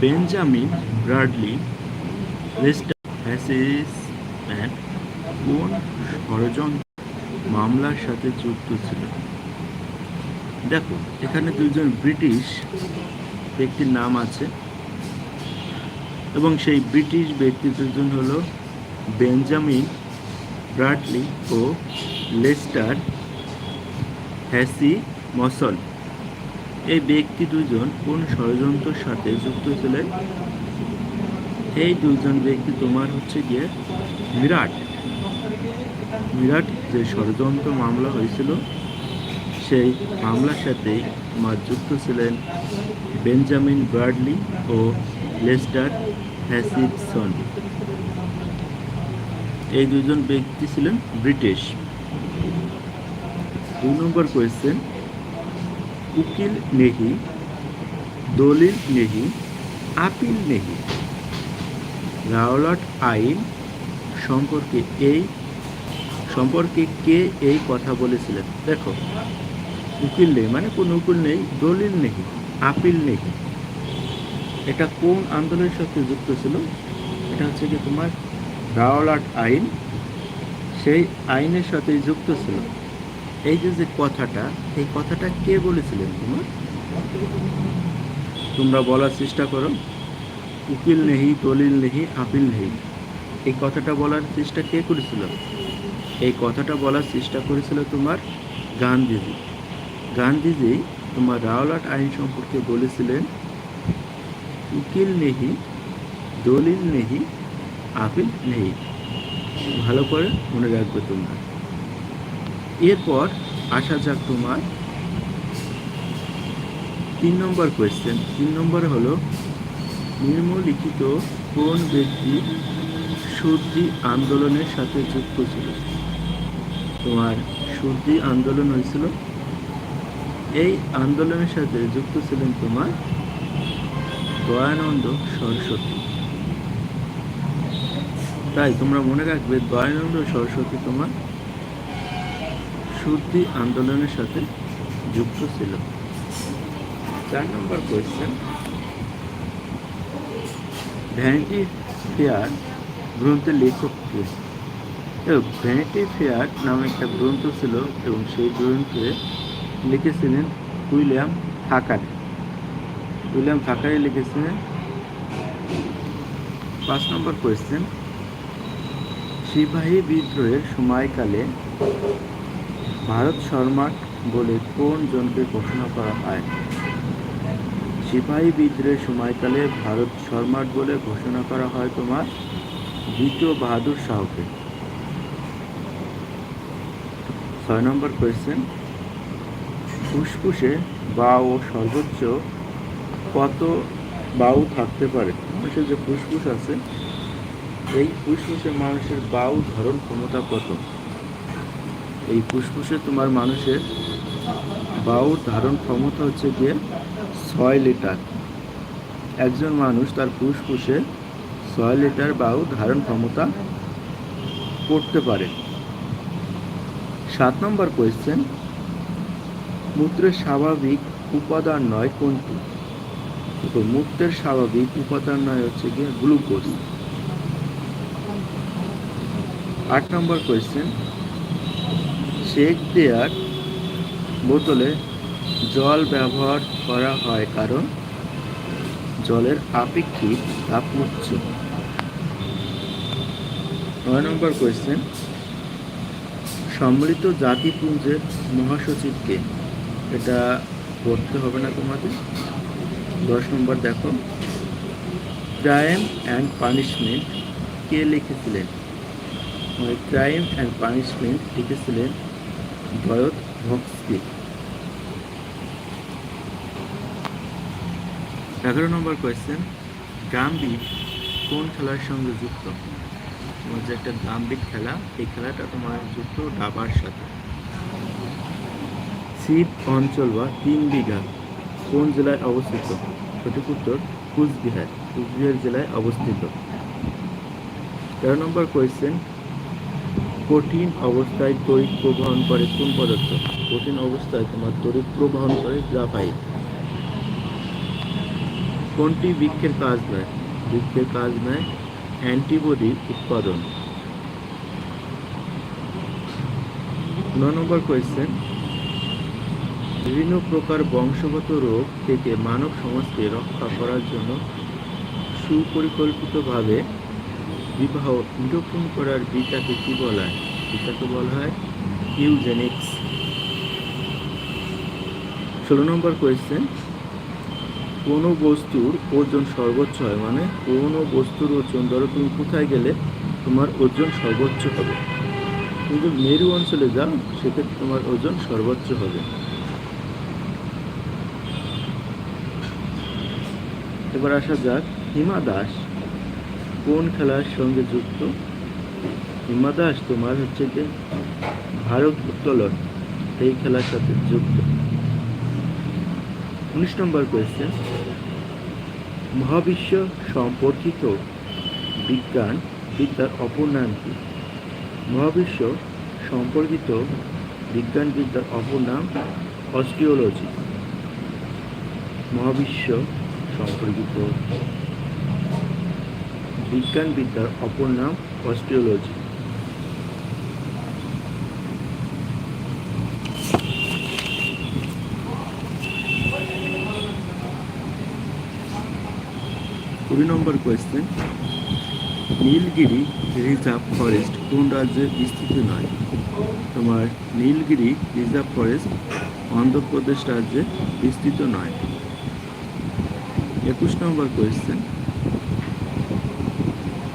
Benjamin Bradley Leicester অ্যাসেসম্যান কোন ষড়যন্ত্র মামলার সাথে যুক্ত ছিল? দেখো, এখানে দুজন ব্রিটিশ ব্যক্তির নাম আছে এবং সেই ব্রিটিশ ব্যক্তি দুজন হলো বেঞ্জামিন ব্রাডলি ও লেস্টার হ্যাসি মসল এই ব্যক্তি দুজন কোন ষড়যন্ত্রের সাথে যুক্ত ছিলেন এই দুজন ব্যক্তি তোমার হচ্ছে গিয়ে বিরাট বিরাট যে ষড়যন্ত্র মামলা হয়েছিল, সেই মামলার সাথে তোমার যুক্ত ছিলেন বেঞ্জামিন ব্রাডলি ও লেস্টার হ্যাসিপসন এই দুজন ব্যক্তি ছিলেন ব্রিটিশ। দুই নম্বর কোয়েশ্চেন উকিল নেহি, দলিল নেহি, আপিল নেহি। রাওলাট আইন সম্পর্কে এই, সম্পর্কে কে এই কথা বলেছিলেন? দেখো, উকিল নেই মানে কোনো উকিল নেই, দলিল নেই আপিল নেই এটা কোন আন্দোলনের সাথে যুক্ত ছিল? এটা হচ্ছে কি তোমার রাওলাট আইন, সেই আইনের সাথে যুক্ত ছিল। এই যে যে কথাটা, এই কথাটা কে বলেছিলেন তোমার? তোমরা বলার চেষ্টা করো। উকিল নেহি, দলিল নেহি আপিল নেহি। এই কথাটা বলার চেষ্টা কে করেছিল? এই কথাটা বলার চেষ্টা করেছিল তোমার গান্ধীজি। গান্ধীজি তোমার রাওলাট আইন সম্পর্কে বলেছিলেন, উকিল নেহি, দলিল নেহি আপিল নেহি। ভালো করে মনে রাখবে তোমরা। এরপর আসা যাক তোমার তিন নম্বর কোয়েশ্চেন তিন নম্বর হলো, নিম্নলিখিত কোন ব্যক্তি সুদ্দি আন্দোলনের সাথে যুক্ত ছিল? তোমার সুদ্দি আন্দোলন হয়েছিল? এই আন্দোলনের সাথে যুক্ত ছিলেন তোমার দয়ানন্দ সরস্বতী। তাই তোমরা মনে রাখবে, দয়ানন্দ সরস্বতী তোমার শুদ্ধি আন্দোলনের সাথে যুক্ত ছিল। চার নম্বর কোয়েশ্চেন ভ্যানিটি ফেয়ার গ্রন্থের লেখক কে? ভ্যানিটি ফেয়ার নামে একটা গ্রন্থ ছিল এবং সেই গ্রন্থে লিখেছিলেন উইলিয়াম থাকারে। উইলিয়াম থাকারে লিখেছিলেন। পাঁচ নম্বর কোয়েশ্চেন সিপাহী বিদ্রোহের সময়কালে ভারত শর্মা বলে কোন জনকে ঘোষণা করা হয়? সিপাহী বিদ্রোহের সময়কালে ভারত শর্মাট বলে ঘোষণা করা হয় তোমার দ্বিতীয় বাহাদুর শাহকে। ছয় নম্বর কোয়েশ্চেন ফুসফুসে বা ও সর্বোচ্চ কত বাউ থাকতে পারে? মানুষের যে ফুসফুস আছে, এই ফুসফুসে মানুষের বাউ ধরন ক্ষমতা কত? এই ফুসফুসে তোমার মানুষের বাউর ধারণ ক্ষমতা হচ্ছে গিয়ে ছয় লিটার। একজন মানুষ তার ফুসফুসে ছয় লিটার বায়ু ধারণ ক্ষমতা করতে পারে। সাত নম্বর কোয়েশ্চেন মূত্রের স্বাভাবিক উপাদান নয় কোনটি? তো মূত্রের স্বাভাবিক উপাদান নয় হচ্ছে গিয়ে গ্লুকোজ। আট নম্বর কোয়েশ্চেন সেক দেওয়ার বোতলে জল ব্যবহার করা হয় কারণ জলের আপেক্ষিক তাপ উচ্চ নয় নম্বর কোয়েশ্চেন সম্মিলিত জাতিপুঞ্জের মহাসচিবকে এটা পড়তে হবে না তোমাদের। দশ নম্বর দেখো ক্রাইম অ্যান্ড পানিশমেন্ট কে লিখেছিলেন? ক্রাইম অ্যান্ড পানিশমেন্ট লিখেছিলেন ভয়ত ভক্সকি এগারো নম্বর কোয়েশ্চেন গাম্বিট কোন খেলার সঙ্গে যুক্ত? তোমার যে একটা গাম্বিট খেলা, এই খেলাটা তোমার যুক্ত ডাবার সাথে। সিপ অঞ্চল বা তিন বিঘা কোন জেলায় অবস্থিত? সঠিক উত্তর, কুচবিহার। কুচবিহার জেলায় অবস্থিত। তেরো নম্বর কোয়েশ্চেন কঠিন অবস্থায় তড়িৎ প্রবাহন করে কোন পদার্থ? কঠিন অবস্থায় তোমার তড়িৎ প্রবাহন করে গ্রাফাইট। কোনটি বৃক্ষের কাজ নয়? বৃক্ষের কাজ নয়, অ্যান্টিবডি উৎপাদন। ন নম্বর কোয়েশ্চেন বিভিন্ন প্রকার বংশগত রোগ থেকে মানব সমাজকে রক্ষা করার জন্য সুপরিকল্পিতভাবে বিবাহ নিরূপণ করার বিটাকে কি বলা হয় বিটাকে বলা হয় ইউজেনিক্স ষোলো নম্বর কোয়েশ্চেন কোনো বস্তুর ওজন সর্বোচ্চ হয়? মানে কোনো বস্তুর ওজন, ধরো তুমি কোথায় গেলে তোমার ওজন সর্বোচ্চ হবে? কিন্তু মেরু অঞ্চলে যাও, সেক্ষেত্রে তোমার ওজন সর্বোচ্চ হবে। এবার আসা যাক হিমা দাস। কোন খেলার সঙ্গে যুক্ত? হিমা দাস তোমার হচ্ছে যে ভারত উত্তোলন এই খেলার সাথে যুক্ত। উনিশ নম্বর কোয়েশ্চেন মহাবিশ্ব সম্পর্কিত বিজ্ঞান, বিদ্যার অপর নাম কি? মহাবিশ্ব সম্পর্কিত বিজ্ঞান, বিদ্যার অপর নাম অস্টিওলজি মহাবিশ্ব সম্পর্কিত বিজ্ঞান বিদ্যার অপর নাম অস্টিওলজি কুড়ি নম্বর কোয়েশ্চেন নীলগিরি রিজার্ভ ফরেস্ট কোন রাজ্যে বিস্তৃত নয়? তোমার নীলগিরি রিজার্ভ ফরেস্ট অন্ধ্রপ্রদেশ রাজ্যে বিস্তৃত নয়। একুশ নম্বর কোয়েশ্চেন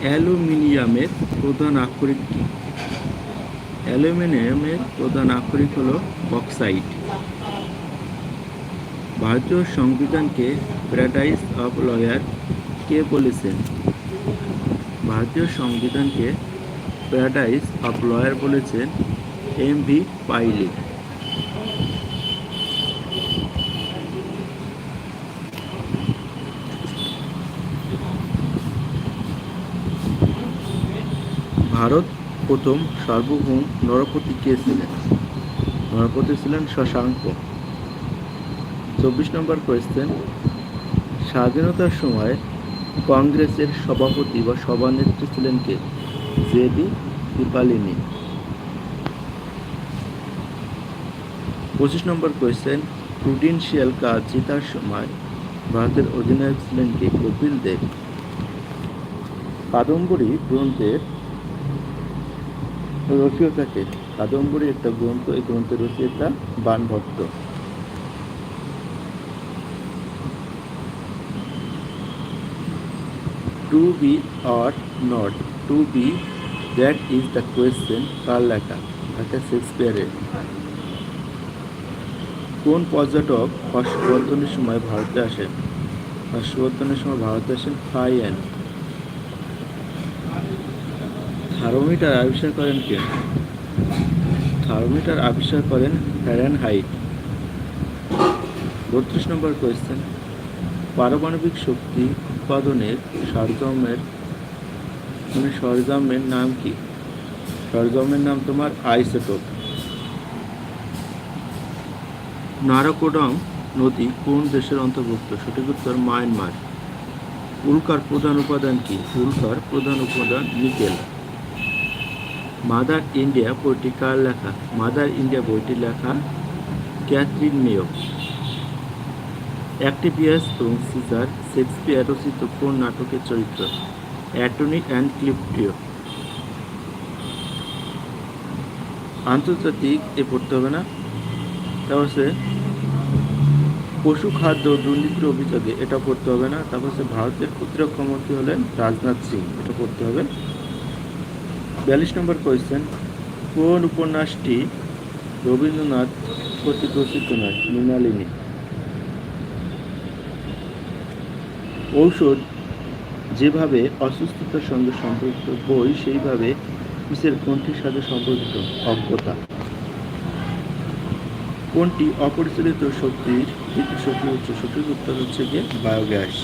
অ্যালুমিনিয়ামের প্রধান আক্ষরিক কী? অ্যালুমিনিয়ামের প্রধান আক্ষরিক হল বক্সাইট। ভারতীয় সংবিধানকে প্যারাডাইস অফ লয়ার কে বলেছেন ভারতীয় সংবিধানকে প্যারাডাইস অফ লয়ার বলেছেন এম ভি পাইলি। ভারত প্রথম সার্বভৌম নরপতি কে ছিলেন? নরপতি ছিলেন শশাঙ্ক। চব্বিশ নম্বর কোয়েশ্চেন স্বাধীনতার সময় কংগ্রেসের সভাপতি বা সভানেত্রী ছিলেন কে? জেডি কৃপালিনী পঁচিশ নম্বর কোয়েশ্চেন প্রুডেন্সিয়াল কাজ জেতার সময় ভারতের অধিনায়ক ছিলেন কে? কপিল দেব। কাদম্বরী গ্রন্থের রচয়িতাকে কাদম্বরী একটা গ্রন্থ, এই গ্রন্থের রচয়িতা Banabhatta to be or not to be that is the question কার লেখা? এটা শেক্সপিয়ারের। কোন পর্যটক হর্ষবর্ধনের সময় ভারতে আসেন? হর্ষবর্ধনের সময় ভারতে আসেন ফাইয়ান। থার্মোমিটার আবিষ্কার করেন কে? থার্মোমিটার আবিষ্কার করেন ফ্যারেন হাইট বত্রিশ নম্বর কোয়েশ্চেন পারমাণবিক শক্তি উৎপাদনের সরঞ্জামের মানে সরঞ্জামের নাম কি? সরঞ্জামের নাম তোমার আইসোটোপ। নারাকোডম নদী কোন দেশের অন্তর্ভুক্ত? সঠিক উত্তর মায়ানমার। উল্কার প্রধান উপাদান কি? উল্কার প্রধান উপাদান নিকেল। মাদার ইন্ডিয়া বইটি কার লেখা মাদার ইন্ডিয়া বইটি লেখা ক্যাথরিন মেয় অ্যাক্টিভিয়াস এবং সিজার শেক্সপিয়ার রচিত কোন নাটকের চরিত্র? অ্যাটনি অ্যান্ড ক্লিপ্টিও আন্তর্জাতিক, এ পড়তে হবে না। তারপর হচ্ছে পশু খাদ্য দুর্নীতির অভিযোগে এটা পড়তে হবে না। তারপর হচ্ছে ভারতের প্রতিরক্ষা মন্ত্রী হলেন রাজনাথ সিং। এটা পড়তে হবে। বিয়াল্লিশ নম্বর কোয়েশ্চেন কোন উপন্যাসটি রবীন্দ্রনাথ রচিত নয়? মৃণালিনী। ঔষধ যেভাবে অসুস্থতার সঙ্গে সম্পর্কিত বই, সেইভাবে কিসের কোনটির সাথে সম্পর্কিত? অজ্ঞতা। কোনটি অপরিচালিত শক্তির? দ্বিতীয় শক্তি হচ্ছে সঠিক উত্তর হচ্ছে গিয়ে বায়োগ্যাস